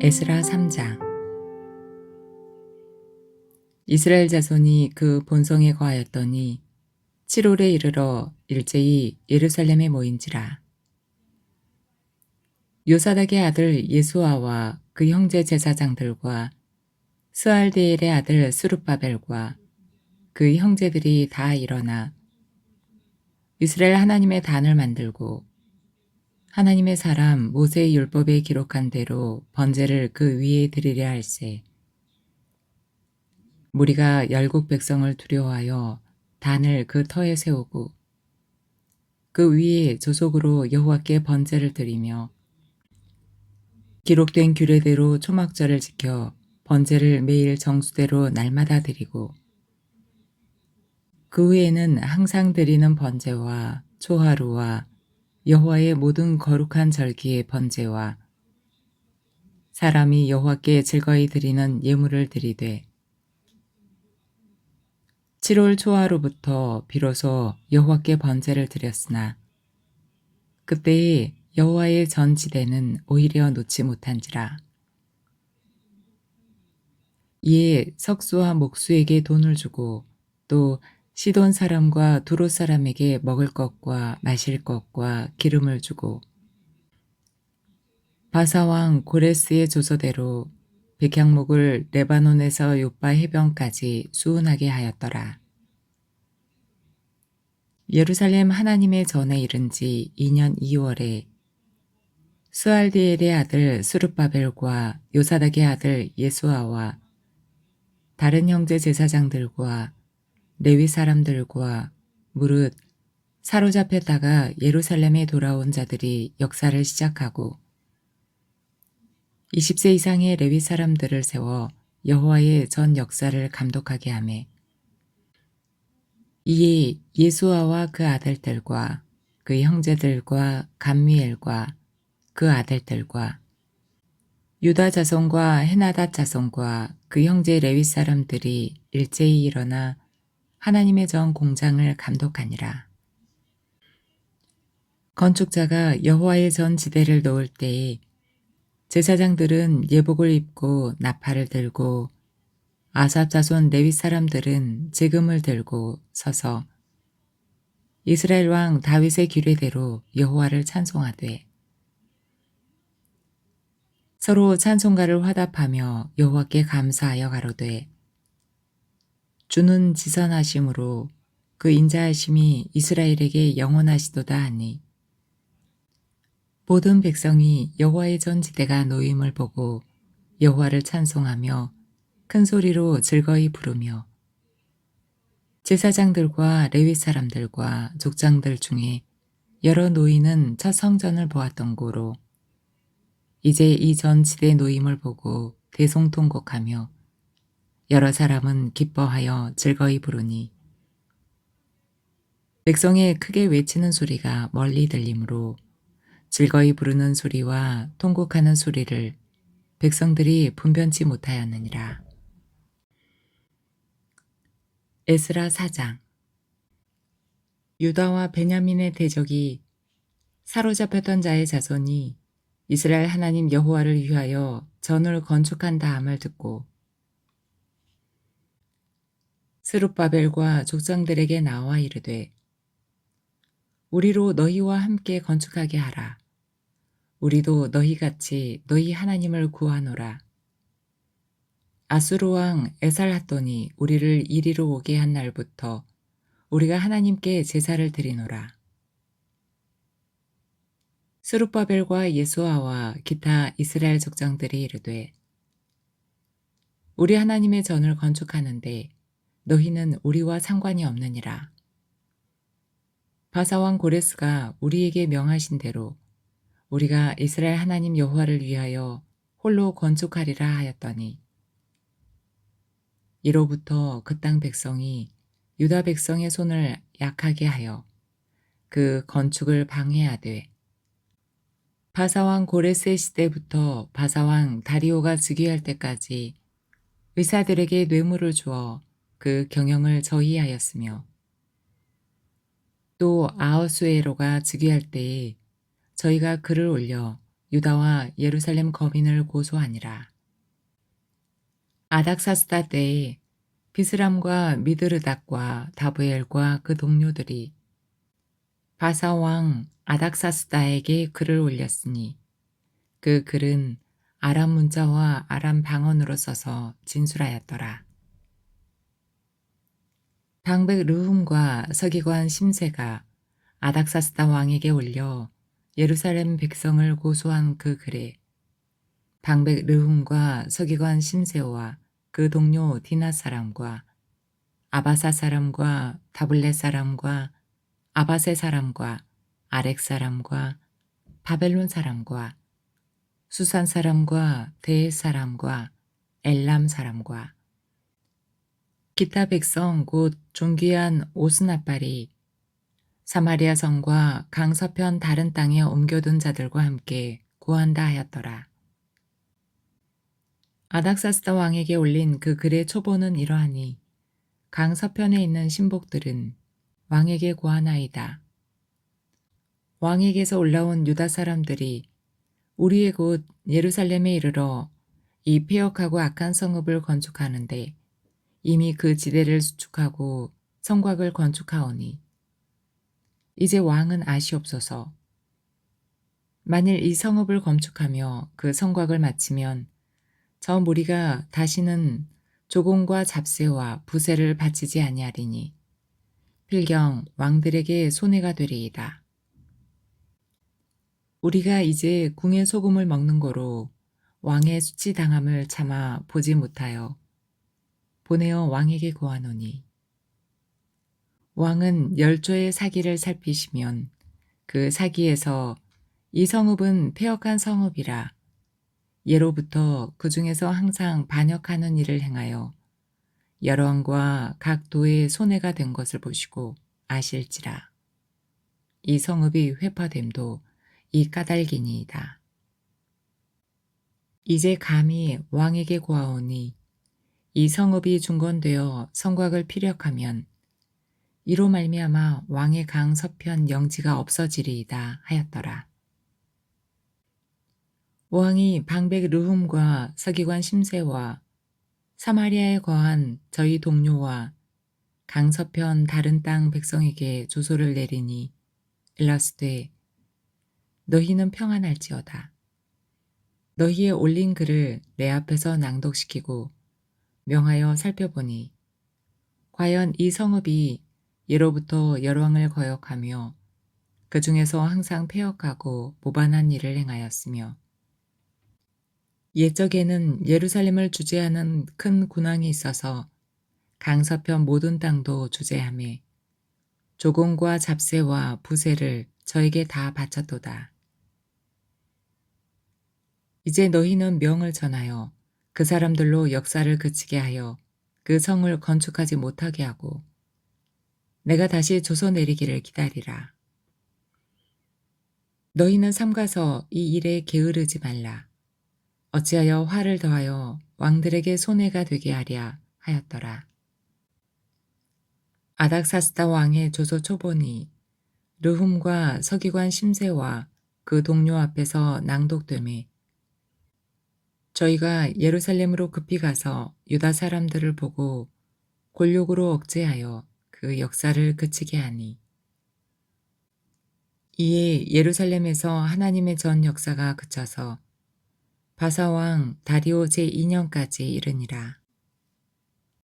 에스라 3장 이스라엘 자손이 그 본성에 거하였더니 7월에 이르러 일제히 예루살렘에 모인지라. 요사닥의 아들 예수아와 그 형제 제사장들과 스알디엘의 아들 스룹바벨과 그 형제들이 다 일어나 이스라엘 하나님의 단을 만들고 하나님의 사람 모세의 율법에 기록한 대로 번제를 그 위에 드리려 할세. 무리가 열국 백성을 두려워하여 단을 그 터에 세우고 그 위에 조속으로 여호와께 번제를 드리며 기록된 규례대로 초막절을 지켜 번제를 매일 정수대로 날마다 드리고 그 후에는 항상 드리는 번제와 초하루와 여호와의 모든 거룩한 절기의 번제와 사람이 여호와께 즐거이 드리는 예물을 드리되 7월 초하루부터 비로소 여호와께 번제를 드렸으나 그때에 여호와의 전 지대는 오히려 놓지 못한지라. 이에 석수와 목수에게 돈을 주고 또 시돈 사람과 두로 사람에게 먹을 것과 마실 것과 기름을 주고 바사왕 고레스의 조서대로 백향목을 레바논에서 요빠 해변까지 수운하게 하였더라. 예루살렘 하나님의 전에 이른 지 2년 2월에 스알디엘의 아들 수르바벨과 요사닥의 아들 예수아와 다른 형제 제사장들과 레위 사람들과 무릇 사로잡혔다가 예루살렘에 돌아온 자들이 역사를 시작하고 20세 이상의 레위 사람들을 세워 여호와의 전 역사를 감독하게 하매 이에 예수아와 그 아들들과 그 형제들과 감미엘과 그 아들들과 유다 자손과 헤나다 자손과 그 형제 레위 사람들이 일제히 일어나 하나님의 전 공장을 감독하니라. 건축자가 여호와의 전 지대를 놓을 때에 제사장들은 예복을 입고 나팔을 들고 아삽 자손 레위 사람들은 재금을 들고 서서 이스라엘 왕 다윗의 규례대로 여호와를 찬송하되 서로 찬송가를 화답하며 여호와께 감사하여 가로되 주는 지선하심으로 그 인자하심이 이스라엘에게 영원하시도다 하니. 모든 백성이 여호와의 전지대가 놓임을 보고 여호와를 찬송하며 큰 소리로 즐거이 부르며 제사장들과 레위 사람들과 족장들 중에 여러 노인은 첫 성전을 보았던 고로 이제 이 전지대 노임을 보고 대송통곡하며 여러 사람은 기뻐하여 즐거이 부르니 백성의 크게 외치는 소리가 멀리 들리므로 즐거이 부르는 소리와 통곡하는 소리를 백성들이 분변치 못하였느니라. 에스라 사장 유다와 베냐민의 대적이 사로잡혔던 자의 자손이 이스라엘 하나님 여호와를 위하여 전을 건축한 다음을 듣고 스룹바벨과 족장들에게 나와 이르되 우리로 너희와 함께 건축하게 하라. 우리도 너희같이 너희 하나님을 구하노라. 아수르 왕 에살핫돈이 우리를 이리로 오게 한 날부터 우리가 하나님께 제사를 드리노라. 스룹바벨과 예수아와 기타 이스라엘 족장들이 이르되 우리 하나님의 전을 건축하는데 너희는 우리와 상관이 없느니라. 바사왕 고레스가 우리에게 명하신 대로 우리가 이스라엘 하나님 여호와를 위하여 홀로 건축하리라 하였더니 이로부터 그 땅 백성이 유다 백성의 손을 약하게 하여 그 건축을 방해하되 바사왕 고레스의 시대부터 바사왕 다리오가 즉위할 때까지 의사들에게 뇌물을 주어 그 경영을 저희하였으며 또 아하수에로가 즉위할 때에 저희가 그를 올려 유다와 예루살렘 거민을 고소하니라. 아닥사스다 때에 비스람과 미드르닥과 다브엘과 그 동료들이 바사 왕 아닥사스다에게 글을 올렸으니 그 글은 아람 문자와 아람 방언으로 써서 진술하였더라. 방백 르훔과 서기관 심세가 아닥사스다 왕에게 올려 예루살렘 백성을 고소한 그 글에 방백 르훔과 서기관 심세와 그 동료 디나 사람과 아바사 사람과 다블레 사람과 아바세 사람과 아렉 사람과 바벨론 사람과 수산 사람과 대에 사람과 엘람 사람과 기타 백성 곧 존귀한 오스나빨이 사마리아 성과 강 서편 다른 땅에 옮겨둔 자들과 함께 구한다 하였더라. 아닥사스다 왕에게 올린 그 글의 초보는 이러하니 강 서편에 있는 신복들은 왕에게 구하나이다. 왕에게서 올라온 유다 사람들이 우리의 곳 예루살렘에 이르러 이 폐역하고 악한 성읍을 건축하는데 이미 그 지대를 수축하고 성곽을 건축하오니 이제 왕은 아시옵소서. 만일 이 성읍을 건축하며 그 성곽을 마치면 저 무리가 다시는 조공과 잡세와 부세를 바치지 아니하리니 필경 왕들에게 손해가 되리이다. 우리가 이제 궁의 소금을 먹는 거로 왕의 수치당함을 참아 보지 못하여 보내어 왕에게 고하노니 왕은 열조의 사기를 살피시면 그 사기에서 이 성읍은 폐역한 성읍이라 예로부터 그 중에서 항상 반역하는 일을 행하여 여러 왕과 각 도의 손해가 된 것을 보시고 아실지라. 이 성읍이 회파됨도 이 까닭이니이다. 이제 감히 왕에게 고하오니 이 성읍이 중건되어 성곽을 피력하면 이로 말미암아 왕의 강 서편 영지가 없어지리이다 하였더라. 왕이 방백 르훔과 서기관 심세와 사마리아에 거한 저희 동료와 강서편 다른 땅 백성에게 조소를 내리니 일러스되 너희는 평안할지어다. 너희의 올린 글을 내 앞에서 낭독시키고 명하여 살펴보니 과연 이 성읍이 예로부터 열왕을 거역하며 그 중에서 항상 폐역하고 모반한 일을 행하였으며 옛적에는 예루살렘을 주재하는 큰 군왕이 있어서 강서편 모든 땅도 주재함에 조공과 잡세와 부세를 저에게 다 바쳤도다. 이제 너희는 명을 전하여 그 사람들로 역사를 그치게 하여 그 성을 건축하지 못하게 하고 내가 다시 조서 내리기를 기다리라. 너희는 삼가서 이 일에 게으르지 말라. 어찌하여 화를 더하여 왕들에게 손해가 되게 하랴 하였더라. 아닥사스다 왕의 조소 초본이 르훔과 서기관 심세와 그 동료 앞에서 낭독됨에 저희가 예루살렘으로 급히 가서 유다 사람들을 보고 골욕으로 억제하여 그 역사를 그치게 하니 이에 예루살렘에서 하나님의 전 역사가 그쳐서 바사왕 다리오 제2년까지 이르니라.